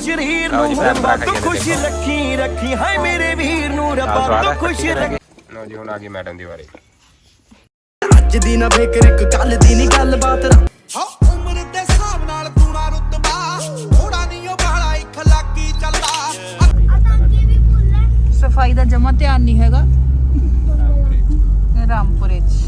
ਸ਼ਰੀਰ ਲਓ ਜੀ, ਨੂੰ ਭੈਣ ਰੱਬਾ ਖੁਸ਼ ਰੱਖੀ ਰੱਖੀ। ਹਾਏ ਮੇਰੇ ਵੀਰ ਨੂੰ ਆਹ ਰੱਬਾ ਸਵਾਦ ਤੂੰ ਹੈ ਖੁਸ਼ ਰੱਖੀ। ਲਓ ਜੀ ਹੁਣ ਆ ਗਈ ਮੈਡਮ ਦੀ ਵਾਰੀ। ਅੱਜ ਦੀ ਨਾ ਫਿਕਰ ਇੱਕ ਕੱਲ ਦੀ ਨਹੀਂ ਗੱਲਬਾਤ। ਹਾਂ ਉਮਰ ਦੇ ਹਿਸਾਬ ਨਾਲ ਤੂਣਾ ਰੁਤਬਾ। ਥੋੜਾ ਨਹੀਂ ਉਹ ਬਾਲਾ ਇੱਕ ਲੱਕੀ ਚੱਲਦਾ। ਸਫ਼ਾਈ ਦਾ ਜਮਾ ਧਿਆਨ ਨਹੀਂ ਹੈਗਾ। ਇਹ ਰਾਮਪੁਰੇ ਚ।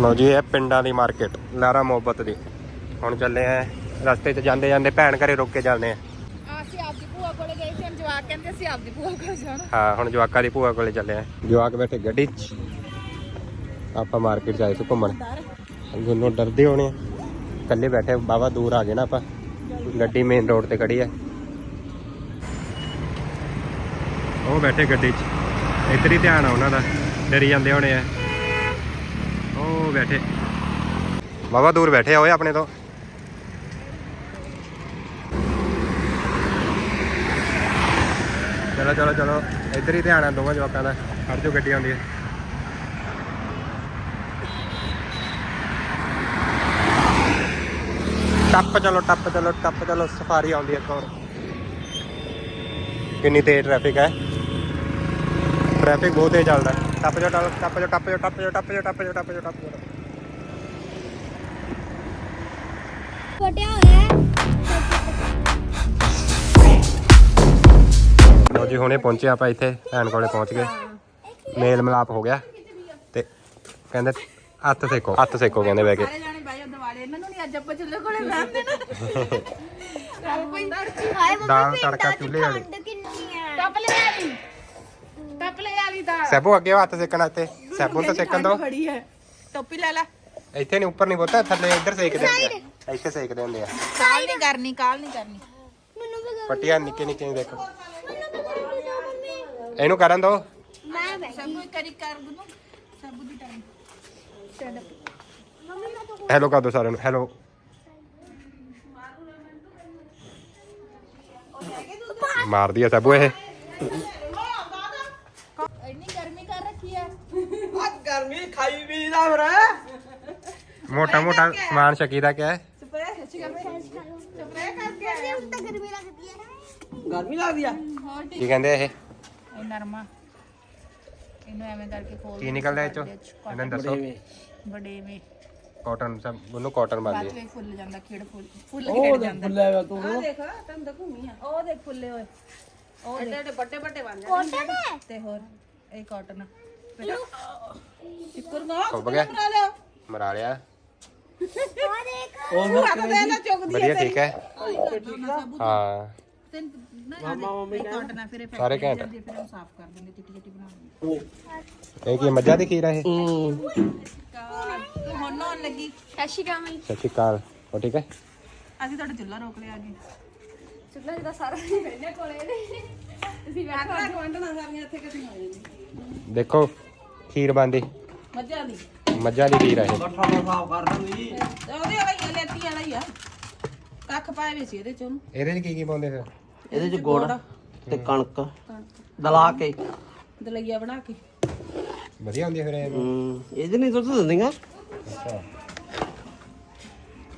ਲਓ ਜੀ ਇਹ ਪਿੰਡਾਂ ਦੀ ਮਾਰਕੀਟ ਲਾਰਾ ਮੁਹੱਬਤ ਦੀ। ਹੁਣ ਚੱਲੇ ਆ ਰਸਤੇ 'ਚ ਜਾਂਦੇ ਜਾਂਦੇ ਭੈਣ ਘਰੇ ਰੁਕ ਕੇ ਚੱਲਦੇ ਆ। ਅਸੀਂ ਆਪਦੀ ਭੂਆ ਕੋਲੇ ਗਏ ਸੀ ਹੁਣ ਜਵਾਕ ਕਹਿੰਦੇ ਅਸੀਂ ਆਪਦੀ ਭੂਆ ਕੋਲ ਜਾਣਾ। ਹਾਂ ਹੁਣ ਜਵਾਕਾਂ ਦੀ ਭੂਆ ਕੋਲੇ ਚੱਲੇ ਆ। ਜਵਾਕ ਬੈਠੇ ਗੱਡੀ 'ਚ। ਆਪਾਂ ਮਾਰਕੀਟ 'ਚ ਆਏ ਸੀ ਘੁੰਮਣ। ਦੋਨੋਂ ਡਰਦੇ ਹੋਣੇ ਇਕੱਲੇ ਬੈਠੇ ਬਾਬਾ ਦੂਰ ਆ ਗਏ ਨਾ ਆਪਾਂ। ਗੱਡੀ ਮੇਨ ਰੋਡ ਤੇ ਖੜੀ ਆ। ਉਹ ਬੈਠੇ ਗੱਡੀ 'ਚ। ਇੱਧਰ ਹੀ ਧਿਆਨ ਆ ਉਹਨਾਂ ਦਾ। ਡਰੀ ਜਾਂਦੇ ਹੋਣੇ ਆ। ਉਹ ਬੈਠੇ। ਬਾਬਾ ਦੂਰ ਬੈਠੇ ਹੋਏ ਆਪਣੇ ਤੋਂ। ਚਲੋ ਚਲੋ ਚਲੋ। ਇੱਧਰ ਹੀ ਧਿਆਨ ਆ ਦੋਵਾਂ ਜਵਾਕਾਂ ਦਾ। ਖੜ ਜਾਓ ਗੱਡੀ ਆਉਂਦੀ ਹੈ ਟੱਪ ਚਲੋ ਟੱਪ ਚਲੋ ਟੱਪ ਚਲੋ, ਸਫਾਰੀ ਆਉਂਦੀ ਹੈ ਇੱਕ ਹੋਰ ਕਿੰਨੀ ਤੇਜ਼ ਟ੍ਰੈਫਿਕ ਹੈ ਟ੍ਰੈਫਿਕ ਬਹੁਤ ਤੇਜ਼ ਚੱਲਦਾ। ਟੱਪ ਜਾਓ ਟੱਪ ਟੱਪ ਜਾਓ ਟੱਪ ਜਾਓ ਟੱਪ ਜਾਓ ਟੱਪ ਜਾਓ ਟੱਪ ਜਾਓ ਟੱਪ ਜਾਓ ਟੱਪ ਜਾਓ। ਫਟਿਆ ਹੋਇਆ ਲਓ ਜੀ ਹੁਣੇ ਪਹੁੰਚੇ ਆਪਾਂ ਇੱਥੇ ਭੈਣ ਕੋਲੇ ਪਹੁੰਚ ਗਏ। ਮੇਲ ਮਿਲਾਪ ਹੋ ਗਿਆ ਤੇ ਕਹਿੰਦੇ ਹੱਥ ਸੇਕੋ ਹੱਥ ਸੇਕੋ ਕਹਿੰਦੇ ਬਹਿ ਕੇ। ਸਾਰੇ ਜਾਣੇ ਬਾਈ ਉਹ ਦਿਵਾਲੇ ਇਹਨਾਂ ਨੂੰ ਨਹੀਂ ਅੱਜ ਆਪਾਂ ਚੁੱਲ੍ਹੇ ਕੋਲੇ ਬਹਿਣ ਦੇਣਾ। ਦਾਲ ਪਿੰਡਾਂ ਤੜਕਾ ਚੁੱਲ੍ਹੇ ਵਾਲੀ। ਠੰਡ ਕਿੰਨੀ ਦਾ ਸੈਬੂ ਅੱਗੇ ਹੱਥ ਸੇਕਣਾ ਇੱਥੇ। ਸੈਬੂ ਨੂੰ ਤਾਂ ਸੇਕਣ ਦੋ। ਖੜੀ ਹੈ। ਟੋਪੀ ਲੈ ਲੈ। ਇੱਥੇ ਨਹੀਂ ਉੱਪਰ ਨਹੀਂ ਬੋਤਾ ਥੱਲੇ ਇੱਧਰ ਸੇਕਦੇ ਹੁੰਦੇ ਆ। ਇੱਥੇ ਸੇਕਦੇ ਹੁੰਦੇ ਆ। ਕਾਲ ਨਹੀਂ ਕਰਨੀ ਕਾਲ ਨਹੀਂ ਕਰਨੀ। ਮੈਨੂੰ ਵੀ ਕਰ ਪੱਟੀਆਂ ਨਿੱਕੇ ਨਿੱਕੇ ਦੇਖੋ। ਇਹਨੂੰ ਕਰਨ ਦੋ। ਮੈਂ ਬੈਠੀ। ਸਭ ਨੂੰ ਕਰੀ ਕਰ ਗੁੰਨੂ ਸਭ ਦੀ ਟਾਈਮ ਮੰਮੀ ਮੈਂ ਤਾਂ ਹੈਲੋ ਕਰ ਦੋ ਸਾਰਿਆਂ ਨੂੰ। ਹੈਲੋ ਮਾਰਦੀ ਆ ਸੈਬੂ ਇਹ। ਇੰਨੀ ਗਰਮੀ ਕਰ ਰੱਖੀ ਹੈ ਆ ਗਰਮੀ ਖਾਈ ਵੀ ਦਾ ਫਿਰ। ਮੋਟਾ ਮੋਟਾ ਸਮਾਨ ਸ਼ਕੀਦਾ ਕਿਆ ਹੈ? ਗਰਮੀ ਲੱਗਦੀ ਆ। ਹੋਰ ਕੀ ਕਹਿੰਦੇ ਇਹ? ਇਹ ਨਰਮਾ। ਇਹਨੂੰ ਐਵੇਂ ਕਰਕੇ ਖੋਲ ਕੀ ਨਿਕਲਦਾ ਇਹ ਚੋਂ? ਇਹਨਾਂ ਨੂੰ ਦੱਸੋ ਬੜੇ ਮੇ ਕਾਟਨ ਸਭ ਉਹਨੂੰ ਕਾਟਨ ਬਾਅਦ ਵਿੱਚ ਫੁੱਲ ਜਾਂਦਾ ਖੇੜ ਫੁੱਲ ਫੁੱਲ ਖੇੜ ਜਾਂਦਾ। ਲੈ ਵਾ ਤੂੰ। ਆ ਦੇਖ ਤੈਨੂੰ ਤਾਂ ਘੁੰਮੀ ਆ। ਉਹ ਦੇਖ ਫੁੱਲੇ ਹੋਏ। ਉਹ ਦੇਖ। ਵੱਡੇ ਵੱਡੇ ਬਣ ਜਾਂਦੇ ਕੋਟਨ ਹੈ। ਤੇ ਹੋਰ ਇਹ ਕਾਟਨ ਖੁੱਬ ਗਿਆ। ਮਰਾ ਲਿਆ। ਆ ਦੇਖ। ਵਧੀਆ ਠੀਕ ਹੈ। ਹਾਂ। ਮਾਮਾ ਕਾਟਨ ਆ ਫਿਰ ਇਹ ਸਾਰੇ ਘੈਂਟ। ਫਿਰ ਇਹਨੂੰ ਸਾਫ਼ ਕਰ ਦਿੰਦੇ ਚਿੱਟੀ ਚਿੱਟੀ ਬਣਾ ਦਿੰਦੇ। ਇਹ ਕੀ ਮੱਝਾਂ ਦੀ ਖੀਰ ਹੈ। ਇਹ ਤੂੰ ਹੁਣ ਨਹਾਉਣ ਲੱਗੀ। ਸਤਿ ਸ਼੍ਰੀ ਅਕਾਲ। ਮੈਂ ਸਤਿ ਸ਼੍ਰੀ ਅਕਾਲ। ਹੋ ਠੀਕ ਹੈ? ਅਸੀਂ ਤੁਹਾਡਾ ਚੁੱਲ੍ਹਾ ਰੋਕ ਲਿਆ ਅੱਗੇ। ਚੁੱਲ੍ਹਾ ਜਿਹਦਾ ਸਾਰਾ ਬੈਠੇ ਕੋਲੇ ਨੇ ਅਸੀਂ ਬੈਠੇ ਗਵੰਡਣਾ ਸਾਰੀਆਂ ਇੱਥੇ ਕਿੱਥੇ ਆ ਜਾਂਦੀ ਦੇਖੋ ਖੀਰ ਬੰਦੀ ਮੱਝਾਂ ਦੀ। ਮੱਝਾਂ ਦੀ ਖੀਰ ਹੈ ਇਹ। ਬੱਠਾ ਨੂੰ ਸਾਫ਼ ਕਰ ਦਿੰਦੀ ਉਹਦੇ ਵਾਲਾ ਹੀ ਆ ਲੈਤੀ ਵਾਲਾ ਹੀ ਆ। ਕੱਖ ਪਾਏ ਵੇ ਸੀ ਇਹਦੇ ਚ। ਉਹਨੂੰ ਇਹਦੇ 'ਚ ਕੀ ਕੀ ਪਾਉਂਦੇ ਫਿਰ? ਇਹਦੇ ਚ ਗੁੜ ਤੇ ਕਣਕ। ਦਲਾ ਕੇ। ਦਲਈਆ ਬਣਾ ਕੇ। ਵਧੀਆ ਹੁੰਦੀ ਫਿਰ ਇਹ ਹੂੰ। ਇਹਦੇ ਨਹੀਂ ਦੁੱਧ ਦਿੰਦੀਆਂ। ਅੱਛਾ।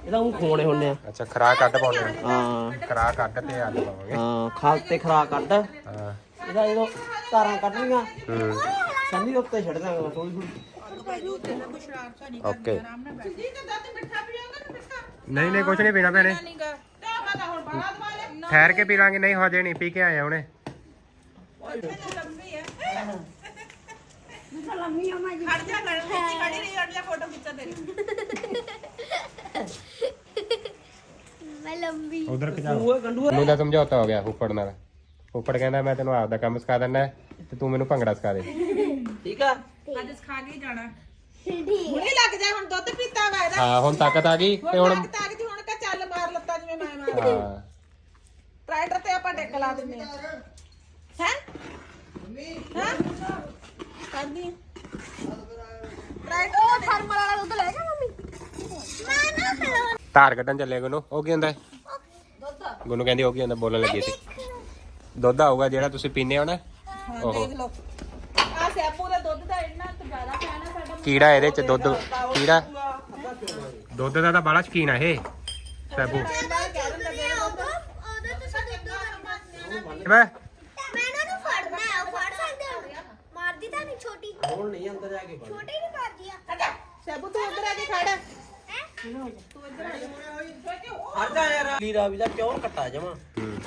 ਇਹਦਾ ਉਹ ਖੋਣੇ ਹੁੰਦੇ ਆ। ਅੱਛਾ ਖਰਾ ਕੱਢ ਪਾਉਂਦੇ ਆ। ਹਾਂ। ਖਰਾ ਕੱਢ ਤੇ ਆਲੂ ਪਾਵਾਂਗੇ ਹਾਂ ਖਾਲ ਤੇ ਖਰਾ ਕੱਢ ਹਾਂ। ਇਹਦਾ ਜਦੋਂ ਤਾਰਾਂ ਕੱਢਣੀਆਂ ਹੂੰ। ਸੰਨੀ ਦੇ ਉੱਤੇ ਛੱਡ ਦਾਂਗਾ ਥੋੜੀ ਥੋੜੀ ਓਕੇ। ਨਹੀਂ ਨਹੀਂ ਕੁਝ ਨਹੀਂ ਪੀਣਾ ਭੈਣੇ। ਠਹਿਰ ਕੇ ਪੀ ਲਾਂਗੇ ਨਹੀਂ ਹਜੇ ਨਹੀਂ ਪੀ ਕੇ ਆਏ ਆ ਹੁਣੇ। ਮੈਂ ਲੰਬੀ। ਉਧਰ ਖਿਚਾਓ ਦਾ ਸਮਝੌਤਾ ਹੋ ਗਿਆ ਫੁੱਫੜ ਨਾਲ। ਫੁੱਫੜ ਕਹਿੰਦਾ ਮੈਂ ਤੈਨੂੰ ਆਪਦਾ ਕੰਮ ਸਿਖਾ ਦਿੰਦਾ ਤੇ ਤੂੰ ਮੈਨੂੰ ਭੰਗੜਾ ਸਿਖਾ ਦੇ। ਠੀਕ ਆ? ਅੱਜ ਖਾ ਕੇ ਜਾਣਾ। ਹੁਣੇ ਲੱਗ ਜਾ ਹੁਣ ਦੁੱਧ ਪੀਤਾ ਵਾ ਇਹਦਾ। ਹਾਂ ਹੁਣ ਤਾਕਤ ਆ ਗਈ ਤੇ ਹੁਣ ਤਾਕ ਜੀ ਹੁਣ ਕਾ ਚੱਲ ਮਾਰ ਲੱਤਾਂ ਜਿਵੇਂ ਮੈਂ ਮਾਰ ਹਾਂ। ਟਰੈਕਟਰ ਤੇ ਆਪਾਂ ਡਿੱਕ ਲਾ ਦਿੰਨੇ ਆ ਹੈ? ਹਾਂ? ਕਰਦੀ ਟਰੈਕਟਰ ਉਹ ਥਰਮਲ ਵਾਲਾ ਦੁੱਧ ਲੈ ਗਿਆ ਮੰਮੀ। ਮੈਂ ਨਾ ਖਲੋ ਧਾਰ ਕੱਢਣ ਚੱਲੇ ਗੁੰਨੂ ਉਹ ਕੀ ਹੁੰਦਾ? ਗੁੰਨੂ ਕਹਿੰਦੀ ਉਹ ਕੀ ਹੁੰਦਾ ਬੋਲਣ ਲੱਗੀ ਸੀ। ਦੁੱਧ ਆਊਗਾ ਜਿਹੜਾ ਤੁਸੀਂ ਪੀਂਦੇ ਹੋ ਨਾ। ਉਹ ਦੇਖ ਲਓ। ਆ ਸਿਆਪੂ ਦਾ ਦੁੱਧ ਦਾ ਇੰਨਾ ਕੀੜਾ ਇਹਦੇ ਚ ਦੁੱਧ ਕੀੜਾ। ਦੁੱਧ ਦਾ ਤਾਂ ਬੜਾ ਸ਼ਕੀਨ ਆ ਇਹ ਸੈਬੂ ਮੈਂ ਮੈਨੂੰ ਨੂੰ। ਫੜਨਾ ਹੈ ਉਹ ਫੜ ਸਕਦੇ ਹੋ? ਮਾਰਦੀ ਤਾਂ ਨਹੀਂ ਛੋਟੀ। ਹੁਣ ਨਹੀਂ ਅੰਦਰ ਜਾ ਕੇ ਛੋਟੀ ਨਹੀਂ ਮਾਰਦੀ ਆ। ਸੈਬੂ ਤੂੰ ਉੱਧਰ ਆ ਕੇ ਖੜ ਲੀਰਾ ਵੀ ਦਾ ਪਿਓਰ ਕੱਟਾ ਜਮਾ? ਹੂੰ।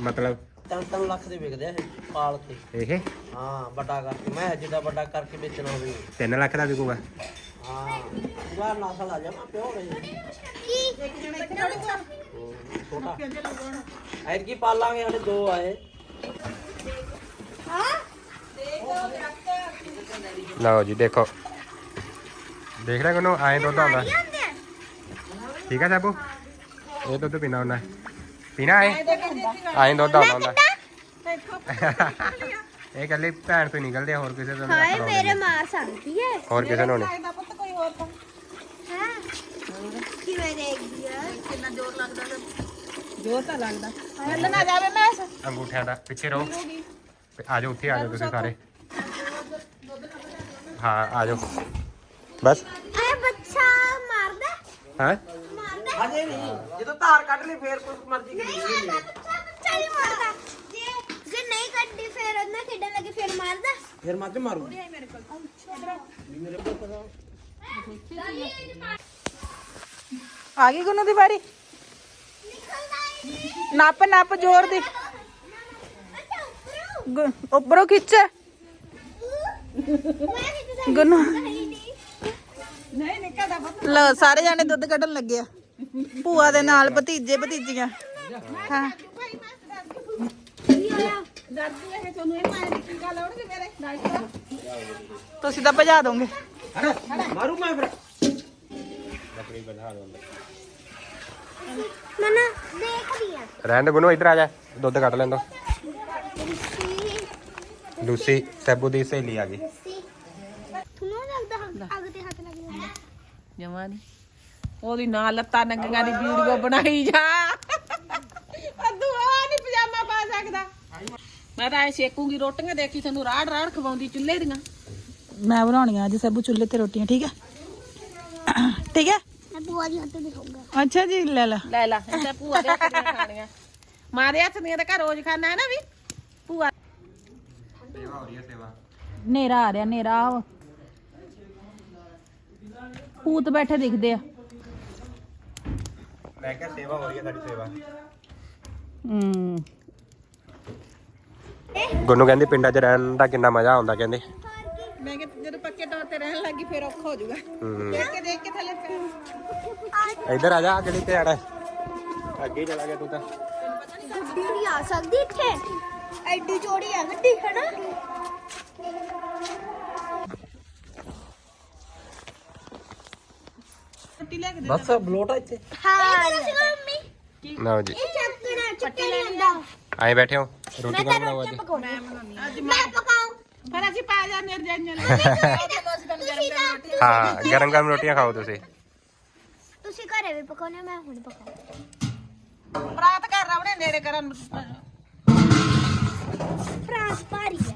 ਮਤਲਬ? ਤਿੰਨ ਤਿੰਨ ਲੱਖ ਦੇ ਵਿਕਦੇ ਆ ਇਹ ਪਾਲ ਕੇ। ਇਹ? ਹਾਂ ਵੱਡਾ ਕਰਕੇ। ਮੈਂ ਜਿੱਦਾਂ ਵੱਡਾ ਕਰਕੇ ਵੇਚਣਾ ਹੋਵੇ। 3 ਲੱਖ ਦਾ ਵਿਕੂਗਾ? ਹਾਂ। ਪੂਰਾ ਨਸਲ ਆ ਜਮਾ ਪਿਓਰ ਹੈ ਛੋਟਾ। ਐਰ ਕੀ ਪਾਲਾਂਗੇ ਸਾਡੇ ਦੋ ਆਏ। ਲਓ ਜੀ ਦੇਖੋ। ਦੇਖ ਰਿਹਾ ਕੋਨੂੰ ਆਏ ਦੁੱਧ ਆਉਂਦਾ। ਠੀਕ ਹੈ ਸੈਬੂ ਇਹ ਦੁੱਧ ਪੀਣਾ ਹੁੰਦਾ ਪੀਣਾ ਆਏ ਆਏ ਦੁੱਧ ਆਉਂਦਾ ਹੁੰਦਾ। ਇਹ ਕੱਲੀ ਭੈਣ ਤੋਂ ਹੀ ਨਿਕਲਦੇ ਆ, ਹੋਰ ਕਿਸੇ ਤੋਂ ਨਹੀਂ ਹਾਏ ਮੇਰੇ। ਮਾਂ ਸੰਗਦੀ ਹੈ। ਹੋਰ ਕਿਸੇ ਨੂੰ ਨਹੀਂ। ਇਹਦਾ ਪੁੱਤ ਕੋਈ ਹੋਰ ਤਾਂ ਹਾਂ। ਕਿਵੇਂ ਦੇਖਦੀ ਆ? ਕਿੰਨਾ ਜ਼ੋਰ ਲੱਗਦਾ ਜ਼ੋਰ ਤਾਂ ਲੱਗਦਾ। ਚੱਲ ਨਾ ਜਾਵੇ ਮੈਂ। ਅੰਗੂਠਿਆਂ ਦਾ ਪਿੱਛੇ ਰਹੋ। ਆ ਜਾਓ ਉੱਥੇ ਆ ਜਾਓ ਤੁਸੀਂ ਸਾਰੇ। ਹਾਂ ਆ ਜਾਓ। ਬਸ। ਇਹ ਬੱਚਾ ਮਾਰਦਾ। ਹਾਂ? ਮਾਰਦਾ ਹਜੇ ਨਹੀਂ। ਜਦੋਂ ਧਾਰ ਕੱਢ ਲਈ ਫੇਰ ਕੁਝ ਮਰਜ਼ੀ ਨਹੀਂ ਕਰੀ ਮਾਰਦਾ ਬੱਚਾ ਬੱਚਾ ਨਹੀਂ ਮਾਰਦਾ। ਜੇ ਜੇ ਨਹੀਂ ਕੱਢੀ ਫਿਰ ਉਹਨਾਂ ਖੇਡਣ ਲੱਗੇ ਫਿਰ ਮਾਰਦਾ? ਫੇਰ ਮੱਝ ਮਾਰੂ ਆ ਗਈ ਗੁੰਨੂ ਦੀ ਵਾਰੀ। ਨੱਪ ਨੱਪ ਜ਼ੋਰ ਦੀ। ਉੱਪਰੋਂ। ਖਿੱਚ। ਗੁੰਨੂ। ਨਹੀਂ। ਨਿਕਲਦਾ ਪੁੱਤ। ਲੋ ਸਾਰੇ ਜਾਣੇ ਦੁੱਧ ਕੱਢਣ ਲੱਗੇ ਆ। ਭੂਆ ਦੇ ਨਾਲ ਭਤੀਜੇ ਭਤੀਜੀਆਂ। ਹਾਂ। ਤੁਸੀਂ ਤਾਂ ਭਜਾ ਦੋਗੇ। ਮਾਰੂ ਮੈਂ ਫਿਰ। ਨਾ ਦੇਖਦੀ ਆ। ਰਹਿਣ ਦੇ ਗੁਨੂੰ ਇੱਧਰ ਆ ਜਾ। ਦੁੱਧ ਕੱਢ ਲੈਂਦੋ ਲੂਸੀ। ਸੈਬੂ ਦੀ ਸਹੇਲੀ ਆ ਗਈ। ਤੁਹਾਨੂੰ ਲੱਗਦਾ ਅੱਗ ਤੇ ਹੱਥ ਲੱਗ ਜਾਂਦਾ ਜਮਾ ਨਹੀਂ ਉਹਦੀ ਨਾਲ ਲੱਤਾਂ ਨੰਗੀਆਂ ਦੀ ਵੀਡੀਓ ਬਣਾਈ ਜਾ। ਅੱਦੂ ਆ ਨਹੀਂ ਪਜਾਮਾ ਪਾ ਸਕਦਾ। ਮੈਂ ਤਾਂ ਐ ਸੇਕੂਗੀ ਰੋਟੀਆਂ ਦੇਖੀ ਤੁਹਾਨੂੰ ਰਾੜ ਰਾੜ ਖਵਾਉਂਦੀ ਚੁੱਲ੍ਹੇ ਦੀਆਂ। ਮੈਂ ਬਣਾਉਣੀਆਂ ਅੱਜ ਸਭੂ ਚੁੱਲ੍ਹੇ ਤੇ ਰੋਟੀਆਂ ਠੀਕ ਹੈ ਠੀਕ ਹੈ ਮੈਂ ਬੁਆ ਦੀ ਹੱਥ ਦਿਖਾਉਂਗਾ ਅੱਛਾ ਜੀ ਲੈ ਲੈ। ਲੈ ਲੈ ਇਹ ਤਾਂ ਭੂਆ ਦੇ ਹੱਥ ਦੀਆਂ ਖਾਣੀਆਂ। ਮਾਂ ਦੇ ਹੱਥ ਦੀਆਂ ਤਾਂ ਘਰ ਰੋਜ਼ ਖਾਣਾ ਹੈ ਨਾ ਵੀ। ਭੂਆ ਸੇਵਾ ਹੋ ਰਹੀ ਹੈ ਸੇਵਾ ਨੇਰਾ ਆ ਰਿਹਾ ਨੇਰਾ ਭੂਤ ਬੈਠੇ ਦਿਖਦੇ ਆ। ਮੈਂ ਕਿਹਾ ਸੇਵਾ ਹੋ ਰਹੀ ਹੈ ਸਾਡੀ ਸੇਵਾ। ਹੂੰ। ਗੁੰਨੂ ਕਹਿੰਦੀ ਪਿੰਡਾਂ 'ਚ ਰਹਿਣ ਦਾ ਕਿੰਨਾ ਮਜ਼ਾ ਆਉਂਦਾ ਕਹਿੰਦੇ। ਮੈਂ ਕਿ ਜਦੋਂ ਪੱਕੇ ਤੌਰ ਤੇ ਰਹਿਣ ਲੱਗੀ ਫਿਰ ਔਖਾ ਹੋ ਜਾਊਗਾ। ਹੂੰ। ਦੇਖ ਕੇ ਦੇਖ ਕੇ ਥੱਲੇ ਪੈਰ ਇੱਧਰ ਆ ਜਾ ਗਲੀ ਤੇ ਆੜਾ ਅੱਗੇ ਹੀ ਚਲਾ ਗਿਆ ਤੂੰ ਤਾਂ। ਗੱਡੀ ਨਹੀਂ ਆ ਸਕਦੀ ਇੱਥੇ। ਐਡੀ ਚੌੜੀ ਆ ਗੱਡੀ ਹਨਾ? ਰੋਟੀ ਲੈ ਕੇ ਦੇ ਬਸ ਬਲੋਟ ਆ ਇੱਥੇ। ਹਾਂ ਲਓ ਜੀ। ਇਹ ਚੱਕਣਾ ਚੱਕੀ ਲੈਂਦਾ ਆਏ ਬੈਠੇ ਹੋ। ਰੋਟੀ ਮੈਂ ਕੌਣ ਬਣਾਉ ਪਕਾਉਣੀ ਅੱਜ ਮੈਂ ਪਕਾਉਂ। ਫਿਰ ਅਸੀਂ ਪਾ ਜਾਂਦੇ ਹਾਂ ਰਜਾਈਆਂ ਹਾਂ ਗਰਮ ਗਰਮ ਰੋਟੀਆਂ ਖਾਓ ਤੁਸੀਂ। ਤੁਸੀਂ ਘਰੇ ਵੀ ਪਕਾਉਣੇ ਮੈਂ ਹੁਣ ਪਕਾਉਂ। ਰਾਤ ਘਰ ਰਾਵਣੇ ਨੇੜੇ ਕਰਨ ਫਰਾਂਸ ਭਾਰੀ ਹੈ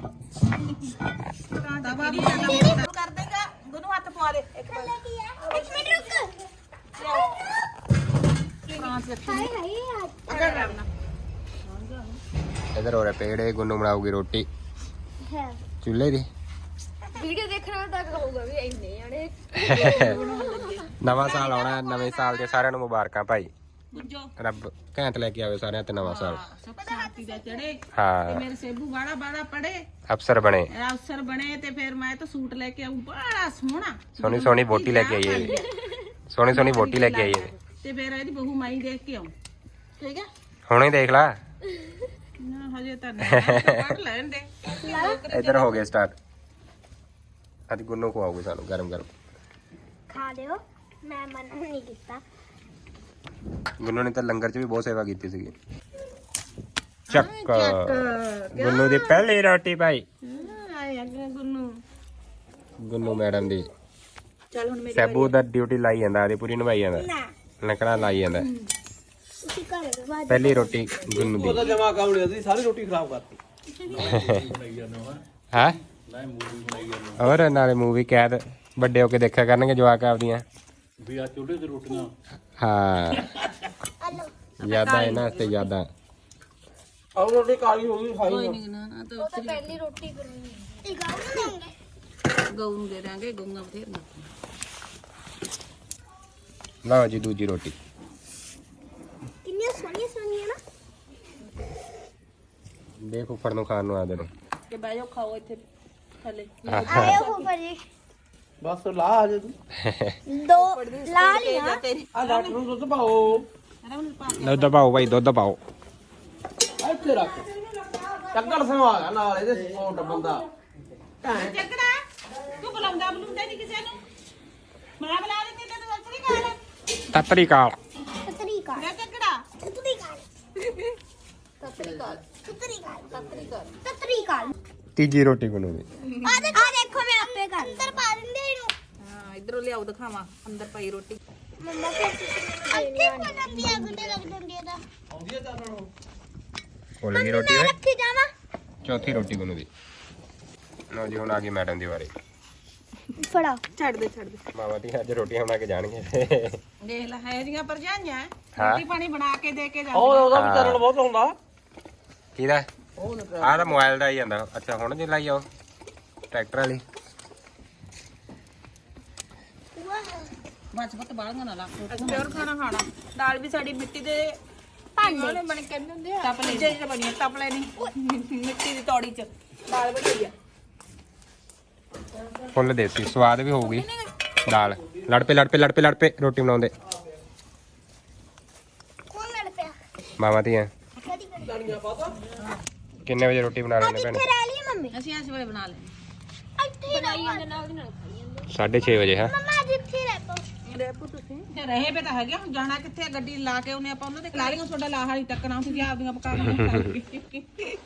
ਵੀ ਕਰ ਦੇਗਾ ਦੇ ਇੱਕ ਹੈ ਇੱਕ ਮਿੰਟ ਰੁਕ। ਹਾਏ ਹਾਏ ਅਗਰ ਰਹਿਣਾ ਇੱਧਰ ਹੋ ਰਿਹਾ ਪੇੜੇ ਗੁੰਨੂ ਬਣਾਉਗੀ ਰੋਟੀ। ਹੈ। ਚੁੱਲ੍ਹੇ ਦੀ। ਵੀਡੀਓ ਦੇਖਣਾ ਤਾਂ ਕਹੂਗਾ ਵੀ ਇੰਨੇ ਆਣੇ ਨਵਾਂ ਸਾਲ ਆਉਣਾ ਹੈ, ਨਵੇਂ ਸਾਲ ਦੇ ਸਾਰਿਆਂ ਨੂੰ ਮੁਬਾਰਕਾਂ ਭਾਈ। ਗੁੱਜੋ ਰੱਬ ਘੈਂਟ ਲੈ ਕੇ ਆਵੇ ਸਾਰਿਆਂ ਤੇ ਨਵਾਂ ਸਾਲ। ਸੁੱਖ ਸ਼ਾਂਤੀ ਦਾ ਚੜੇ ਹਾਂ। ਮੇਰੇ ਸੇਬੂ ਬਾੜਾ ਬਾੜਾ ਪੜੇ। ਅਫਸਰ ਬਣੇ। ਅਫਸਰ ਬਣੇ ਤੇ ਫਿਰ ਮੈਂ ਤਾਂ ਸੂਟ ਲੈ ਕੇ ਆਉਂ ਬੜਾ ਸੋਹਣਾ। ਸੋਹਣੀ ਸੋਹਣੀ ਵੋਟੀ ਲੈ ਕੇ ਆਈਏ ਇਹਦੀ। ਸੋਹਣੀ ਸੋਹਣੀ ਵੋਟੀ ਲੈ ਕੇ ਆਈਏ ਇਹਦੀ। ਤੇ ਫਿਰ ਇਹਦੀ ਬਹੂ ਮਾਈ ਦੇਖ ਕੇ ਆਉਂ ਠੀਕ ਹੈ? ਹੁਣੇ ਦੇਖ ਲਾ। ਨਾ ਹਜੇ ਤਾਂ ਨਹੀਂ। ਪੜ ਲੈਣ ਦੇ। ਇੱਧਰ ਹੋ ਗਏ ਸਟਾਰਟ ਅੱਜ ਗੁੰਨੂ ਖਵਾਓਗੇ ਸਾਨੂੰ ਗਰਮ ਗਰਮ ਖਾ ਲਿਓ। ਮੈਂ ਮਨਾ ਨਹੀਂ ਕੀਤਾ। ਗੁੰਨੂ ਨੇ ਤਾਂ ਲੰਗਰ 'ਚ ਵੀ ਬਹੁਤ ਸੇਵਾ ਕੀਤੀ ਸੀਗੀ। ਚੱਕ। ਗੁੰਨੂ ਦੀ ਪਹਿਲੀ ਰੋਟੀ ਭਾਈ। ਗੁੰਨੂ। ਗੁੰਨੂ ਮੈਡਮ ਦੀ। ਚੱਲ ਹੁਣ ਮੇਰੀ ਸੈਬੂ ਦਾ ਡਿਊਟੀ ਲਾਈ ਜਾਂਦਾ ਆਦੀ ਪੂਰੀ ਨਿਭਾਈ ਜਾਂਦਾ। ਨਾ ਲੱਕੜਾ ਲਾਈ ਜਾਂਦਾ। ਪਹਿਲੀ ਰੋਟੀ ਗੁੰਨੂ ਦੀ। ਉਹਦਾ ਜਮਾ ਕਾਉਣੀ ਉਹਦੀ ਸਾਰੀ ਰੋਟੀ ਖਰਾਬ ਕਰਤੀ। ਹੈ ਹੋਰ ਨਾਲੇ ਮੂਵੀ ਕੈਦ ਵੱਡੇ ਹੋ ਕੇ ਦੇਖਿਆ ਕਰਨਗੇ ਜਵਾਕ ਆਪਦੀਆਂ। ਵੀ ਆ ਚੁੱਲ੍ਹੇ ਤੇ ਰੋਟੀਆਂ। ਹਾਂ ਯਾਦਾਂ ਇਹਨਾਂ ਵਾਸਤੇ ਯਾਦਾਂ ਆਹ ਰੋਟੀ ਕਾਲੀ ਹੋ ਗਈ ਖਾਈ ਕੋਈ ਨਹੀਂ ਨਾ ਨਾ ਤਾਂ ਤਾਂ ਪਹਿਲੀ ਰੋਟੀ ਕਰੂੰਗੀ ਇਹ ਗਾਉਂ ਦੇਂਗੇ ਗਊ ਨੂੰ ਦੇ ਦਾਂਗੇ ਗਊਆਂ ਬਥੇਰੀਆਂ ਲਓ ਜੀ ਦੂਜੀ ਰੋਟੀ ਕਿੰਨੀਆਂ ਸੋਹਣੀਆਂ ਸੋਹਣੀਆਂ ਨਾ ਦੇਖ ਨੂੰ ਖਾਣ ਨੂੰ ਆ ਦੇ ਕਿ ਬਹਿ ਜਾਓ ਖਾਓ ਇੱਥੇ ਥੱਲੇ ਆਏ ਹੋ ਭਾਜੀ ਬਸ ਲਾ ਆ ਜੇ ਤੂੰ। ਦੋ ਲਾ ਲਿਆ ਤੇਰੀ ਆ ਡਾਕਟਰ ਨੂੰ ਦੁੱਧ ਪਾਓ। ਦੁੱਧ ਪਾਓ ਭਾਈ ਦੁੱਧ ਪਾਓ। ਇੱਥੇ ਰੱਖ। ਆ ਗਿਆ ਨਾਲ ਇਹਦੇ ਸਪੋਰਟ ਬੰਦਾ। ਭੈਣ। ਚੱਕੜਾ ਤੂੰ ਬੁਲਾਉਂਦਾ ਬੁਲਾਉਂਦਾ ਨਹੀਂ ਕਿਸੇ ਨੂੰ। ਮੈਂ ਬੁਲਾ ਦਿੰਦੀ ਤੈਨੂੰ ਅਸਰੀ ਕਾਲ ਤਤਰੀ ਕਾਲ ਤਤਰੀ ਕਾਲ ਮੈਂ ਚੱਕੜਾ। ਤਤਰੀ ਕਾਲ ਕਾਲ ਤਤਰੀ ਕਾਲ ਸਤਰੀ ਕਾਲ ਤਤਰੀ ਕਾਲ ਤੀਜੀ ਰੋਟੀ ਬਣੂਗੀ। ਆ ਦੇਖੋ ਆ ਦੇਖੋ ਮੈਂ ਆਪੇ ਕਰ ਅੰਦਰ ਪਾ ਦਿੰਦੇ ਇਹਨੂੰ। ਹਾਂ ਇਧਰੋਂ ਲਿਆਓ ਦਿਖਾਵਾਂ। ਅੰਦਰ ਪਈ ਰੋਟੀ। ਮੰਮਾ ਫਿਰ ਅੱਗੇ ਪਾ ਦਿੰਦੀ ਆ ਗੁੱਡੇ ਲੱਗ ਜਾਂਦੀ ਆ ਤਾਂ ਆਉਂਦੀ ਆ ਚੱਲਣ ਨੂੰ ਫੁੱਲ ਗਈ ਰੋਟੀ ਓਏ ਰੱਖੀ ਜਾਵਾਂ। ਚੌਥੀ ਰੋਟੀ ਬਣੂਗੀ। ਲਓ ਜੀ ਹੁਣ ਆ ਗਈ ਮੈਡਮ ਦੀ ਵਾਰੀ। ਫੜਾ ਛੱਡ ਦੇ ਛੱਡ ਦੇ। ਮਾਵਾ ਦੀ ਅੱਜ ਰੋਟੀਆਂ ਬਣਾ ਕੇ ਜਾਣਗੇ ਦੇਖ ਲੈ ਹੈ ਜੀਆਂ ਪਰਜਾਈਆਂ ਹਾਂ। ਰੋਟੀ ਪਾਣੀ ਬਣਾ ਕੇ ਦੇ ਕੇ ਉਹ ਜਾਂਦੀਆਂ ਉਹਦਾ ਵੀ ਚੱਲਣ ਬਹੁਤ ਹੁੰਦਾ। ਕਿਹਦਾ? ਆਹ ਤਾਂ ਮੋਬਾਈਲ ਦਾ ਹੀ ਜਾਂਦਾ। ਅੱਛਾ ਹੁਣ ਜੇ ਲਾਈ ਆਓ। ਟਰੈਕਟਰ ਵਾਲੀ। ਬਸ ਪੁੱਤ ਬਾਲਗਾ ਨਾ ਲਾ। ਪਿਓਰ ਖਾਣਾ ਖਾਣਾ। ਦਾਲ ਵੀ ਸਾਡੀ ਮਿੱਟੀ ਦੇ ਭਾਂਡੇ। ਬਣ ਕਹਿੰਦੇ ਹੁੰਦੇ ਆ। ਤਪਲੇ ਚ ਬਣੀਆਂ ਤਪਲੇ ਨਹੀਂ। ਮਿੱਟੀ ਦੀ ਤੌੜੀ ਚ। ਦਾਲ ਬਣਾਈ ਆ। ਫੁੱਲ ਦੇਸੀ ਸਵਾਦ ਵੀ ਹੋਊਗੀ। ਦਾਲ। ਲੜ ਪੇ ਲੜ ਪੇ ਲੜ ਪੇ ਲੜ ਪੇ ਰੋਟੀ ਬਣਾਉਂਦੇ ਕੌਣ ਲੜ ਪਿਆ ਮਾਵਾ ਦੀਆਂ ਕਿੰਨੇ ਵਜੇ ਰੋਟੀ ਬਣਾ ਲੈਣੇ ਭੈਣ? ਇੱਥੇ ਰਹਿ ਲਈ ਮੰਮੀ। ਅਸੀਂ ਇਸ ਵੇਲੇ ਬਣਾ ਲੈਂਦੇ। ਇੱਥੇ ਬਣਾਈ ਜਾਂਦੇ ਨਾਲ ਨਾਲ ਖਾਈ ਜਾਂਦੇ। 6:30 ਵਜੇ ਹਾਂ? ਮੰਮਾ ਅੱਜ ਇੱਥੇ ਰਹਿ ਪੋ ਤੇ ਰਹੇ ਵੇ ਤਾਂ ਹੈਗੇ ਹੁਣ ਜਾਣਾ ਕਿੱਥੇ ਆ? ਗੱਡੀ ਲਾ ਕੇ ਉਹਨੇ ਆਪਾਂ ਉਹਨਾਂ ਦੇ ਲਾ ਲਈਆਂ ਤੁਹਾਡਾ ਲਾਹ ਵਾਲੀ ਟੱਕਣਾ ਤੁਸੀਂ ਆਪਦੀਆਂ ਪਕਾ ਕੇ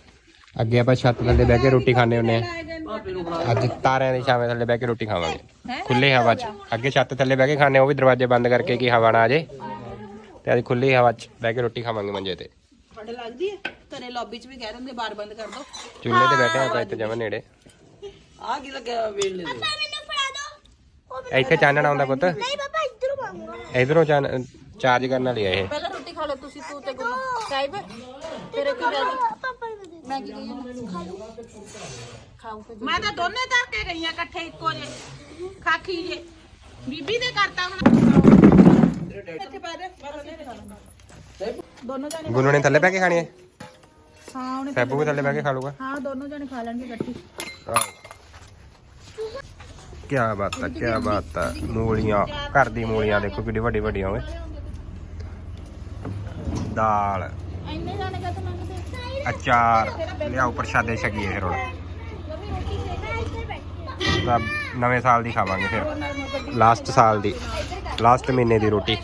ਅੱਗੇ ਆਪਾਂ ਛੱਤ ਥੱਲੇ ਬਹਿ ਕੇ ਰੋਟੀ ਖਾਣੇ ਹੁੰਨੇ ਆ। ਅੱਜ ਤਾਰਿਆਂ ਦੇ ਛਾਵੇਂ ਥੱਲੇ ਬਹਿ ਕੇ ਰੋਟੀ ਖਾਵਾਂਗੇ। ਖੁੱਲੀ ਹਵਾ 'ਚ। ਅੱਗੇ ਛੱਤ ਥੱਲੇ ਬਹਿ ਕੇ ਖਾਣੇ ਉਹ ਵੀ ਦਰਵਾਜ਼ੇ ਬੰਦ ਕਰਕੇ ਕਿ ਹਵਾ ਨਾ ਆ ਜੇ ਤੇ ਅੱਜ ਖੁੱਲੀ ਹਵਾ 'ਚ ਬਹਿ ਕੇ ਰੋਟੀ ਖਾਵਾਂਗੇ ਮੰਜੇ ਤੇ। ਤੁਹਾਡੇ ਲੱਗਦੀ ਹੈ? ਘਰੇ ਲੌਬੀ 'ਚ ਵੀ ਕਹਿ ਦਿੰਦੇ ਬਾਰ ਬੰਦ ਕਰ ਦੋ। ਚੁੱਲ੍ਹੇ ਤੇ ਬੈਠੇ ਆਪਾਂ ਇੱਥੇ ਜਮਾਂ ਨੇੜੇ। ਆ ਕੀ ਲੱਗਿਆ ਵੇਲ ਲੈ ਦੇ ਮੈਨੂੰ ਫੜਾ ਦੋ। ਉਹ ਇੱਥੇ ਚਾਨਣ ਆਉਂਦਾ ਪੁੱਤ। ਨਹੀਂ ਪਾਪਾ ਇੱਧਰੋਂ ਮੰਗੂਗਾ ਇਧਰੋਂ ਚਾਨ ਚਾਰਜ ਕਰਨ ਵਾਲੀ ਆ ਇਹ। ਪਹਿਲਾਂ ਰੋਟੀ ਖਾ ਲਓ ਤੁਸੀਂ ਤੂੰ ਤੇ ਗੁਰੂ ਸਾਹਿਬ ਤੇਰੇ ਕੀ ਗੱਲ ਪਾਪਾ ਨੂੰ ਦੇ ਮੈਂ ਕੀ ਕਹੀ ਖਾਓ ਤੇ ਮੈਂ ਤਾਂ ਦੋਨੇ ਧਰ ਕੇ ਗਈਆਂ ਇਕੱਠੇ ਇੱਕੋ ਜੇ ਖਾਖੀ ਜੇ। ਬੀਬੀ ਦੇ ਕਰਤਾ ਹੁਣ। ਇੱਥੇ ਪਾ ਦੇ ਬਸ ਉਹਨੇ ਖਾਣਾ ਦੋਨੋਂ ਜਾਣੇ ਗੁੰਨੂ ਨੇ ਥੱਲੇ ਬਹਿ ਕੇ ਖਾਣੀ ਹੈ? ਹਾਂ ਉਹਨੇ ਸੈਬੂ ਵੀ ਥੱਲੇ ਬਹਿ ਕੇ ਖਾ ਲੂਗਾ। ਹਾਂ ਦੋਨੋਂ ਜਾਣੇ ਖਾ ਲੈਣਗੇ ਇਕੱਠੀ। ਕੀ ਬਾਤ ਹੈ ਕੀ ਬਾਤ ਹੈ ਮੂਲੀਆਂ ਘਰ ਦੀ ਮੂਲੀਆਂ ਦੇਖੋ ਕਿੱਡੀ ਵੱਡੀ ਵੱਡੀਆਂ ਓਏ। ਦਾਲ। ਇੰਨੇ ਜਾਣੇ ਕਾ ਮੰਗਦੇ ਅਚਾਰ ਲਿਆਓ ਪ੍ਰਸ਼ਾਦੇ ਛਕੀਏ ਫਿਰ ਹੁਣ। ਤਾਂ ਨਵੇਂ ਸਾਲ ਦੀ ਖਾਵਾਂਗੇ ਫਿਰ। ਲਾਸਟ ਸਾਲ ਦੀ। ਲਾਸਟ ਮਹੀਨੇ ਦੀ ਰੋਟੀ।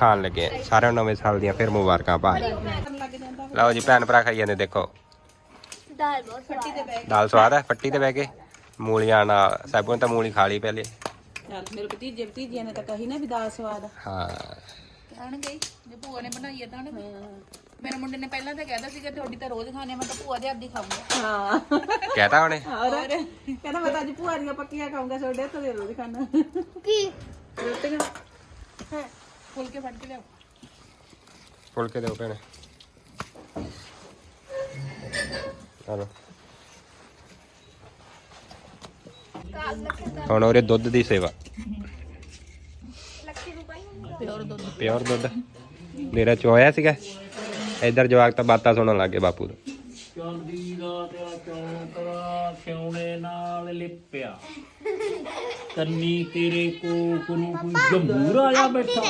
ਖਾਣ ਲੱਗੇ ਆ। ਸਾਰਿਆਂ ਨੂੰ ਨਵੇਂ ਸਾਲ ਦੀਆਂ ਫਿਰ ਮੁਬਾਰਕਾਂ ਪਾ ਲਓ ਜੀ ਭੈਣ ਭਰਾ ਖਾਈ ਜਾਂਦੇ ਦੇਖੋ। ਦਾਲ ਬਹੁਤ ਸਵਾਦ ਦਾਲ ਸਵਾਦ ਹੈ ਫੱਟੀ ਤੇ ਬਹਿ ਕੇ। ਮੂਲੀਆਂ ਨਾਲ ਸਾਬੂ ਨੇ ਤਾਂ ਮੂਲੀ ਖਾ ਲਈ ਪਹਿਲੇ। ਚੱਲ ਮੇਰੇ ਭਤੀਜੇ ਭਤੀਜੀਆਂ ਨੇ ਤਾਂ ਕਹੀ ਨਾ ਵੀ ਦਾਲ ਸਵਾਦ ਆ। ਹਾਂ। ਕਹਿਣਗੇ ਜੇ ਭੂਆ ਨੇ ਬਣਾਈ ਤਾਂ ਉਹਨੇ ਮੇਰੇ ਮੁੰਡੇ ਨੇ ਪਹਿਲਾਂ ਤਾਂ ਕਹਿਦਾ ਸੀਗਾ ਤੁਹਾਡੀ ਤਾਂ ਰੋਜ਼ ਖਾਣੇ ਮੈਂ ਤਾਂ ਭੂਆ ਦੇ ਹੱਥ ਦੀ ਖਾਊਂਗਾ। ਹਾਂ। ਕਹਿਤਾ ਉਹਨੇ? ਹੋਰ? ਕਹਿੰਦਾ ਮੈਂ ਤਾਂ ਅੱਜ ਭੂਆ ਦੀਆਂ ਪੱਕੀਆਂ ਖਾਊਂਗਾ ਛੋਡੇ ਤੋਂ ਦੇ ਰੋਜ਼ ਖਾਣਾ। ਕੀ? ਰੋਟੀਆਂ? ਫੁਲਕੇ ਫੜ ਕੇ ਲਿਆਓ। ਫੁਲਕੇ ਦਿਓ ਭੈਣੇ। ਚਲੋ। ਹੁਣ ਉਹਰੇ ਦੁੱਧ ਦੀ ਸੇਵਾ। ਪਿਓਰ ਦੁੱਧ। ਪਿਓਰ ਦੁੱਧ। ਮੇਰਾ ਚੋਇਆ ਸੀਗਾ। ਇੱਧਰ ਜਵਾਕ ਤਾਂ ਬਾਤਾਂ ਸੁਣਨ ਲੱਗੇ ਬਾਪੂ ਤੋਂ। ਚਾਂਦੀ ਦਾ ਤੇਰਾ ਚੌਂਕੜਾ ਸਿਉਣੇ ਨਾਲ ਲਿਪਿਆ। ਕੰਨੀ ਤੇਰੇ ਕੋਕ ਨੂੰ ਕੋਈ ਜੰਬੂਰ ਆਇਆ ਬੈਠਾ।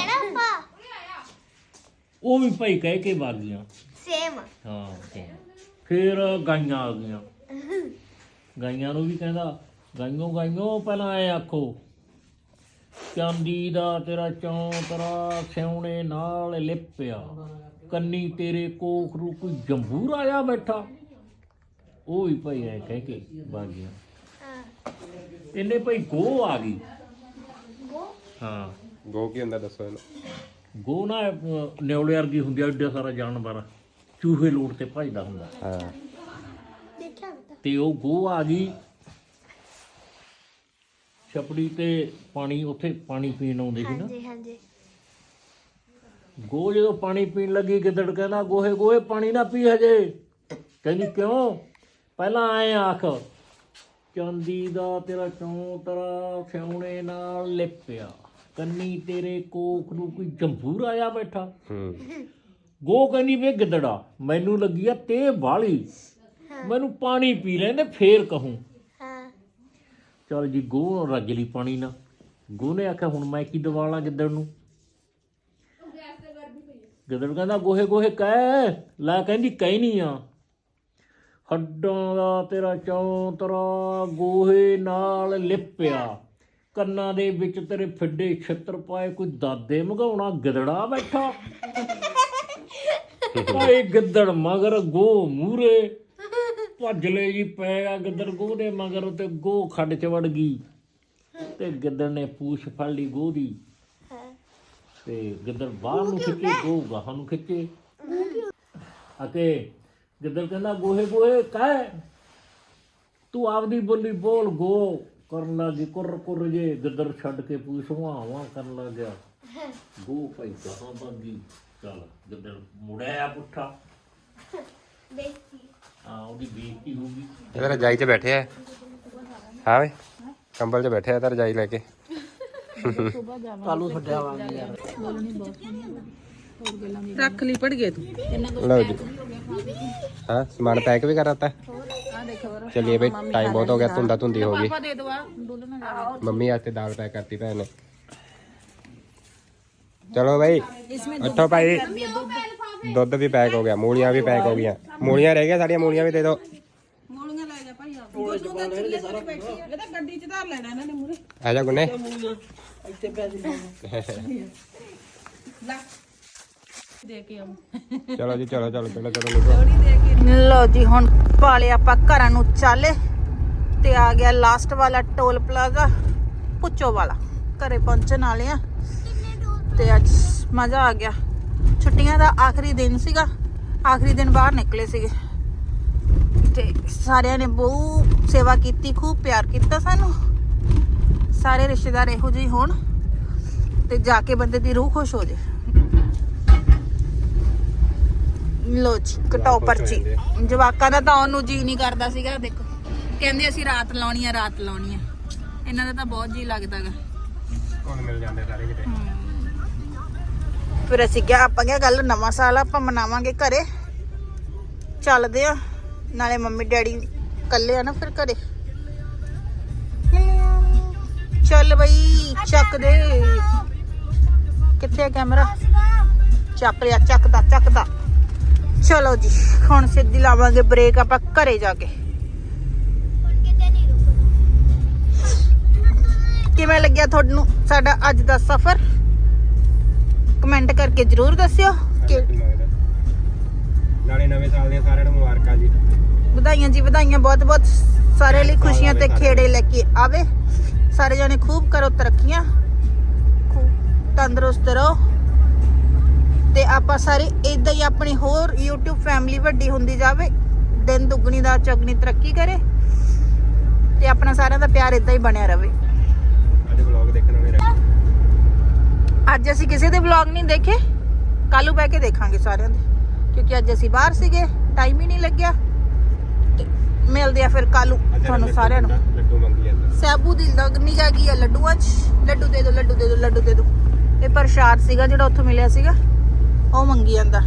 ਉਹ ਵੀ ਭਾਈ ਕਹਿ ਕੇ ਵਗ ਗਿਆ। ਸੇਮ ਹਾਂ ਤੇ ਫਿਰ ਗਾਈਆਂ ਆ ਗਈਆਂ। ਗਾਈਆਂ ਨੂੰ ਵੀ ਕਹਿੰਦਾ ਗਾਈਓ ਗਾਈਓ ਪਹਿਲਾਂ ਐ ਆਖੋ। ਚਾਂਦੀ ਦਾ ਤੇਰਾ ਚੌਂਤਰਾ ਸਿਉਣੇ ਨਾਲ ਲਿਪਿਆ। ਕੰਨੀ ਤੇਰੇ ਕੋਖ ਰੂ ਕੋਈ ਜੰਬੂਰ ਆਇਆ ਬੈਠਾ। ਉਹ ਵੀ ਭਾਈ ਐ ਕਹਿ ਕੇ ਵਗ ਗਿਆ। ਇਹਨੇ ਭਾਈ ਗੋ ਆ ਗਈ। ਹਾਂ। ਗੋ ਕੀ ਹੁੰਦਾ ਦੱਸੋ ਇਹਨੂੰ? ਗੋ ਨਾ ਨਿਉਲੇ ਵਰਗੀ ਹੁੰਦੀ ਆ ਏਡਾ ਸਾਰਾ ਜਾਨਵਰ ਚੂਹੇ ਲੋੜ ਤੇ ਭਜਦਾ ਹੁੰਦਾ। ਹਾਂ। ਤੇ ਉਹ ਗੋ ਆ ਗਈ। ਛਪੜੀ ਤੇ ਪਾਣੀ ਉੱਥੇ ਪਾਣੀ ਪੀਣ ਆਉਂਦੇ ਸੀ ਨਾ। ਹਾਂਜੀ ਹਾਂਜੀ। ਗੋ ਜਦੋਂ ਪਾਣੀ ਪੀਣ ਲੱਗੀ ਗਿੱਦੜ ਕਹਿੰਦਾ ਗੋਹੇ ਗੋਹੇ ਪਾਣੀ ਨਾ ਪੀ ਹਜੇ। ਕਹਿੰਦੀ ਕਿਉਂ? ਪਹਿਲਾਂ ਆਏ ਆਖ ਚਾਂਦੀ ਦਾ ਤੇਰਾ ਚੌਂਤਰਾ ਸਿਉਣੇ ਨਾਲ ਲਿਪਿਆ। ਕੰਨੀ ਤੇਰੇ ਕੋਖ ਨੂੰ ਕੋਈ ਜੰਬੂਰ ਆਇਆ ਬੈਠਾ। ਹੂੰ। ਗੋ ਕਹਿੰਦੀ ਵੇ ਗਿੱਦੜਾ ਮੈਨੂੰ ਲੱਗੀ ਆ ਤੇ ਵਾਲੀ। ਮੈਨੂੰ ਪਾਣੀ ਪੀ ਲੈਂਦੇ ਫੇਰ ਕਹੂੰ। ਹਾਂ। ਚਲ ਜੀ ਗੋ ਰੱਜ ਲਈ ਪਾਣੀ ਨਾਲ ਗੋ ਨੇ ਆਖਿਆ ਹੁਣ ਮੈਂ ਕੀ ਦਵਾਲਾਂ ਗਿੱਦੜ ਨੂੰ? ਗਿੱਦੜ ਕਹਿੰਦਾ ਗੋਹੇ ਗੋਹੇ ਕਹਿ, ਲੈ ਕਹਿੰਦੀ ਕਹਿ ਨਹੀਂ ਆ। ਹੱਡਾਂ ਦਾ ਤੇਰਾ ਚੌਂਤਰਾ ਗੋਹੇ ਨਾਲ ਲਿਪਿਆ। ਕੰਨਾਂ ਦੇ ਵਿੱਚ ਤੇਰੇ ਫਿੱਡੇ ਛਿੱਤਰ ਪਾਏ, ਕੋਈ ਦਾਦੇ ਮਗਾਉਣਾ ਗਿੱਦੜਾ ਬੈਠਾ। ਓਏ ਗਿੱਦੜ ਮਗਰ ਗੋ ਮੂਰੇ। ਭੱਜ ਲੈ ਜੀ ਪੈ ਗਿਆ ਗਿੱਦੜ ਗੋ ਦੇ ਮਗਰ ਤੇ ਗੋ ਖੱਡ ਚ ਵੜ ਗਈ। ਤੇ ਗਿੱਦੜ ਨੇ ਪੂਛ ਫੜ ਲਈ ਗੋ ਦੀ। ਤੇ ਗਿੱਦੜ ਬਾਹਰ ਨੂੰ ਖਿੱਚੇ ਗੋ ਗਾਹਾਂ ਨੂੰ ਖਿੱਚੇ। ਅਤੇ ਗਿੱਦੜ ਕਹਿੰਦਾ ਗੋਹੇ ਗੋਹੇ ਕਹਿ। ਤੂੰ ਆਪਦੀ ਬੋਲੀ ਬੋਲ ਗੋ। ਕਰਨ ਲੱਗੀ ਕੁਰ ਕੁਰ ਜੇ। ਗਿੱਦੜ ਛੱਡ ਕੇ ਪੂਛ ਵਾਹਾਂ ਕਰਨ ਲੱਗ ਗਿਆ। ਗੋ ਭਾਈ ਗਾਹਾਂ ਬੰਦੀ ਚੱਲ ਗਿੱਦੜ ਮੁੜਿਆ ਪੁੱਠਾ। ਬੇਇੱਜ਼ਤੀ। ਹਾਂ ਉਹਦੀ ਬੇਇੱਜ਼ਤੀ ਹੋ ਗਈ। ਇਹਦਾ ਰਜਾਈ 'ਚ ਬੈਠੇ ਆ ਹਾਂ। ਵੇ। ਕੰਬਲ 'ਚ ਬੈਠੇ ਆ ਤਾਂ ਰਜਾਈ ਲੈ ਕੇ। ਸਮਾਨ ਪੈਕ ਵੀ ਕਰਾਤਾ। ਹੈ ਚਲਿਏ ਬਈ ਟਾਈਮ ਬਹੁਤ ਹੋ ਗਿਆ ਧੁੰਦਾ ਧੁੰਦੀ ਹੋ ਗਈ। ਪਾਪਾ ਦੇ ਦਵਾ। ਮੰਮੀ ਦਾਲ ਪੈਕ ਕਰਤੀ ਭੈਣ ਨੇ। ਚਲੋ ਭਾਈ ਉੱਠੋ ਭਾਈ। ਦੁੱਧ ਵੀ ਪੈਕ ਹੋ ਗਿਆ ਮੂਲੀਆਂ ਵੀ ਪੈਕ ਹੋ ਗਈਆਂ। ਮੂਲੀਆਂ ਰਹਿ ਗਈਆਂ ਸਾਡੀਆਂ ਮੂਲੀਆਂ ਵੀ ਦੇ ਦਿਓ। ਮੂਲੀਆਂ ਲੈ ਜਾ ਭਾਈ ਆਪ। ਗੱਡੀ ਚ ਧਰ ਲੈਣਾ ਇਹਨਾਂ ਨੇ ਮੂਰੇ ਆ ਜਾ ਗੁੰਨੇ। ਇੱਥੇ ਲੋ। ਜੀ ਹੁਣ ਪਾਲੇ ਆਪਾਂ ਘਰਾਂ ਨੂੰ ਚਾਲੇ ਤੇ ਆ ਗਿਆ ਲਾਸਟ ਵਾਲਾ ਟੋਲ ਪਲਾਜ਼ਾ ਪੁੱਚੋ ਵਾਲਾ। ਘਰੇ ਪਹੁੰਚਣ ਵਾਲੇ ਆ। ਤੇ ਅੱਜ ਮਜ਼ਾ ਆ ਗਿਆ। ਛੁੱਟੀਆਂ ਦਾ ਆਖਰੀ ਦਿਨ ਸੀਗਾ। ਆਖਰੀ ਦਿਨ ਬਾਹਰ ਨਿਕਲੇ ਸੀਗੇ। ਤੇ ਸਾਰਿਆਂ ਨੇ ਬਹੁਤ ਸੇਵਾ ਕੀਤੀ ਖੂਬ ਪਿਆਰ ਕੀਤਾ ਸਾਨੂੰ। ਸਾਰੇ ਰਿਸ਼ਤੇਦਾਰ ਇਹੋ ਜਿਹੇ ਹੋਣ ਤੇ ਜਾ ਕੇ ਬੰਦੇ ਦੀ ਰੂਹ ਖੁਸ਼ ਹੋ ਜੇ। ਲੋ ਜੀ ਕਟਾਓ ਪਰਚੀ ਜਵਾਕਾਂ ਦਾ ਤਾਂ ਆਉਣ ਨੂੰ ਜੀ ਨਹੀਂ ਕਰਦਾ ਸੀਗਾ ਦੇਖੋ। ਕਹਿੰਦੇ ਅਸੀਂ ਰਾਤ ਲਾਉਣੀ ਆ ਰਾਤ ਲਾਉਣੀ ਆ। ਇਹਨਾਂ ਦਾ ਤਾਂ ਬਹੁਤ ਜੀ ਲੱਗਦਾਗਾ ਹੁਣ ਮਿਲ ਜਾਂਦੇ ਸਾਰੇ ਕਿਤੇ। ਫਿਰ ਅਸੀਂ ਕਿਹਾ ਆਪਾਂ ਕਿਹਾ ਗੱਲ ਨਵਾਂ ਸਾਲ ਆਪਾਂ ਮਨਾਵਾਂਗੇ ਘਰੇ। ਚੱਲਦੇ ਆ। ਨਾਲੇ ਮੰਮੀ ਡੈਡੀ ਇਕੱਲੇ ਆ ਨਾ ਫਿਰ ਘਰੇ। ਚੱਲ ਬਈ ਚੱਕ ਦੇ। ਕਿੱਥੇ ਆ ਕੈਮਰਾ? ਚੱਕ ਲਿਆ ਚੱਕਦਾ ਚੱਕਦਾ। ਚਲੋ ਜੀ ਹੁਣ ਸਿੱਧੀ ਲਾਵਾਂਗੇ ਬ੍ਰੇਕ ਆਪਾਂ ਘਰੇ ਜਾ ਕੇ। ਹੁਣ ਕਿਤੇ ਨਹੀਂ ਰੁਕਣਾ। ਕਿਵੇਂ ਲੱਗਿਆ ਤੁਹਾਨੂੰ ਸਾਡਾ ਅੱਜ ਦਾ ਸਫ਼ਰ? ਕਮੈਂਟ ਕਰਕੇ ਜਰੂਰ ਦੱਸਿਓ। ਕਿ ਨਾਲੇ ਨਵੇਂ ਸਾਲ ਦੀਆਂ ਸਾਰਿਆਂ ਨੂੰ ਮੁਬਾਰਕਾਂ ਜੀ। ਵਧਾਈਆਂ ਜੀ ਵਧਾਈਆਂ। ਬਹੁਤ ਬਹੁਤ ਸਾਰੇ ਲਈ ਖੁਸ਼ੀਆਂ ਤੇ ਖੇੜੇ ਲੈ ਕੇ ਆਵੇ। ਸਾਰੇ ਜਣੇ ਖੂਬ ਕਰੋ ਤਰੱਕੀਆਂ ਖੂਬ ਤੰਦਰੁਸਤ ਰਹੋ। ਤੇ ਆਪਾਂ ਸਾਰੇ ਇਦਾਂ ਹੀ ਆਪਣੀ ਹੋਰ YouTube ਫੈਮਿਲੀ ਵੱਡੀ ਹੁੰਦੀ ਜਾਵੇ ਦਿਨ ਦੁੱਗਣੀ ਦਾ ਚੌਗਣੀ ਤਰੱਕੀ ਕਰੇ ਤੇ ਆਪਣਾ ਸਾਰਿਆਂ ਦਾ ਪਿਆਰ ਇਦਾਂ ਹੀ ਬਣਿਆ ਰਵੇ। ਅੱਜ ਵਲੌਗ ਦੇਖਣ ਵਾਲੇ ਰਹਿ ਅੱਜ ਅਸੀਂ ਕਿਸੇ ਦੇ ਵਲੌਗ ਨਹੀਂ ਦੇਖੇ ਕੱਲੂ ਬਹਿ ਕੇ ਦੇਖਾਂਗੇ ਸਾਰਿਆਂ ਦੇ ਕਿਉਂਕਿ ਅੱਜ ਅਸੀਂ ਬਾਹਰ ਸੀਗੇ ਟਾਈਮ ਹੀ ਨਹੀਂ ਲੱਗਿਆ। ਮਿਲਦੇ ਆ ਫਿਰ ਕੱਲੂ ਤੁਹਾਨੂੰ ਸਾਰਿਆਂ ਨੂੰ। ਲੱਡੂ ਮੰਗੀ ਜਾਂਦਾ। ਸੈਬੂ ਦੀ ਲਗਨੀ ਆ ਲੱਡੂਆਂ 'ਚ? ਲੱਡੂ ਦੇ ਦਿਓ ਲੱਡੂ ਦੇ ਦਿਓ ਲੱਡੂ ਦੇ ਦਿਓ ਇਹ ਪ੍ਰਸ਼ਾਦ ਸੀਗਾ ਜਿਹੜਾ ਉੱਥੋਂ ਮਿਲਿਆ ਸੀਗਾ ਉਹ ਮੰਗੀ ਜਾਂਦਾ।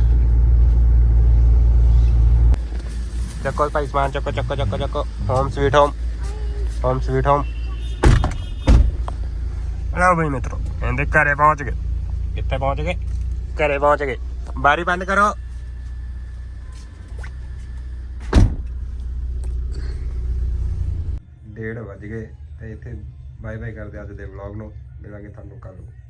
ਚੱਕੋ ਭਾਈ ਸਮਾਨ ਚੱਕੋ ਚੱਕੋ ਚੱਕੋ ਚੱਕੋ। Home sweet home home sweet home ਲਓ ਬਈ ਮਿੱਤਰੋ ਕਹਿੰਦੇ ਘਰੇ ਪਹੁੰਚ ਗਏ। ਕਿੱਥੇ ਪਹੁੰਚ ਗਏ? ਘਰੇ ਪਹੁੰਚ ਗਏ। ਬਾਰੀ ਬੰਦ ਕਰੋ। ਡੇਢ ਵੱਜ ਗਏ ਤੇ ਇੱਥੇ ਬਾਏ ਬਾਏ ਕਰਦੇ ਅੱਜ ਦੇ ਵਲੌਗ ਨੂੰ ਮਿਲਾਂਗੇ ਤੁਹਾਨੂੰ ਕੱਲ ਨੂੰ।